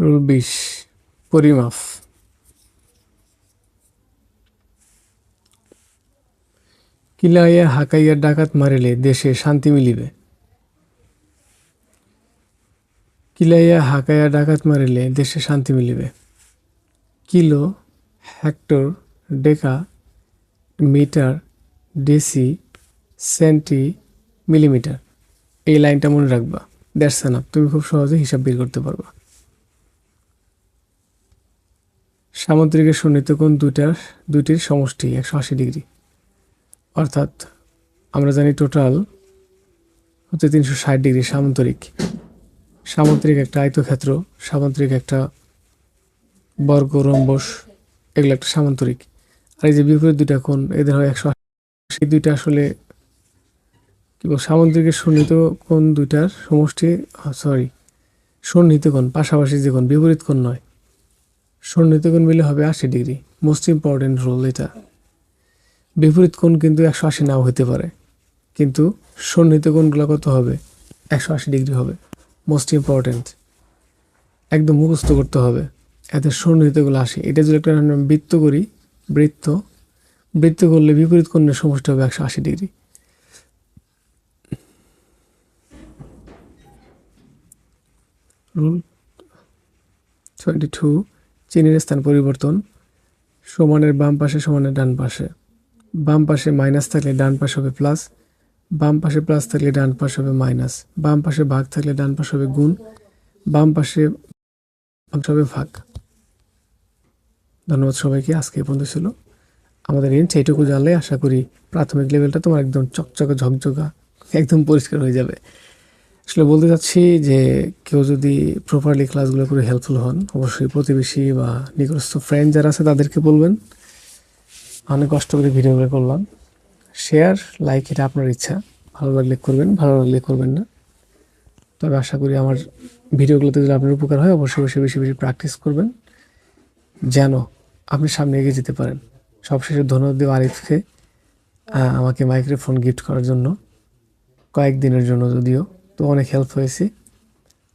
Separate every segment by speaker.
Speaker 1: Rule বিশ, পরিমাপ। কিলাইয়া হাকাইয়া ডাকাত মারিলে দেশে শান্তি মিলিবে। কিলাইয়া হাকাইয়া ডাকাত মারিলে দেশে শান্তি মিলিবে। Kilo, hecto, deca, metre, deci, centi, millimetre. এই লাইনটা মনে রাখবা। দ্যাটস এনাফ তুমি খুব সহজে হিসাব বের করতে পারবা। সামুদ্রিকের সন্নিহিত কোণ দুইটার, দুইটির সমষ্টি, একশো আশি ডিগ্রি। অর্থাৎ আমরা জানি টোটাল হচ্ছে তিনশো ষাট ডিগ্রি সামন্তরিক সামুদ্রিক একটা আয়তক্ষেত্র, সামুদ্রিক একটা বর্গ, রম্বস, এগুলো একটা সামান্তরিক আর এই যে বিপরীত দুইটা কোণ, এদের হয় একশো আশি। দুইটা আসলে কি বল সামুদ্রিকের সন্নিহিত কোণ দুইটার সমষ্টি সরি সন্নিহিত কোণ, পাশাপাশি যে কোণ, বিপরীত কোণ নয়। সন্নিহিত কোণ মিলে হবে আশি ডিগ্রি। মোস্ট ইম্পর্টেন্ট রোল এটা। বিপরীত কোণ কিন্তু একশো আশি নাও হতে পারে। কিন্তু সন্নিহিত কোণগুলো কত হবে? একশো আশি ডিগ্রি হবে। মোস্ট ইম্পর্টেন্ট একদম মুখস্থ করতে হবে। এতে সন্নিহিতগুলো আসে। এটা যদি একটা বৃত্ত করি, বৃত্ত বৃত্ত করলে বিপরীত কোণের সমষ্টি হবে একশো আশি ডিগ্রি। রুল টোয়েন্টি টু চিনের স্থান পরিবর্তন, সমানের বাম পাশে সমানের ডান পাশে। বাম পাশে মাইনাস থাকলে ডান পাশে হবে প্লাস, বাম পাশে প্লাস থাকলে ডান পাশে হবে মাইনাস, বাম পাশে ভাগ থাকলে ডান পাশে হবে গুণ, বাম পাশে হবে ভাগ। ধন্যবাদ সবাইকে, আজকে পর্যন্ত ছিল। আমাদের রেঞ্জ এইটুকু জানলে আশা করি প্রাথমিক লেভেলটা তোমার একদম চকচকে ঝকঝকা, একদম পরিষ্কার হয়ে যাবে। আসলে বলতে চাচ্ছি যে কেউ যদি প্রপারলি ক্লাসগুলো করে হেল্পফুল হন, অবশ্যই প্রতিবেশী বা নিকটস্থ ফ্রেন্ড যারা আছে তাদেরকে বলবেন। অনেক কষ্ট করে ভিডিওগুলো করলাম। শেয়ার লাইক এটা আপনার ইচ্ছা। ভালো লাগলে করবেন, ভালো লাগলে করবেন না। তবে আশা করি আমার ভিডিওগুলোতে যদি আপনার উপকার হয়, অবশ্যই অবশ্যই বেশি বেশি প্র্যাকটিস করবেন। যেন আপনি সামনে এগিয়ে যেতে পারেন। সবশেষে ধন্যবাদ দেব আরিফকে আমাকে মাইক্রোফোন গিফট করার জন্য। কয়েকদিনের জন্য যদিও। তো অনেক হেল্প হয়েছি।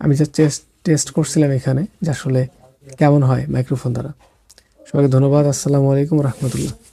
Speaker 1: আমি যা টেস্ট টেস্ট করছিলাম এখানে যে আসলে কেমন হয় মাইক্রোফোন দ্বারা। সবাইকে ধন্যবাদ। আসসালামু আলাইকুম রহমতুল্লাহ।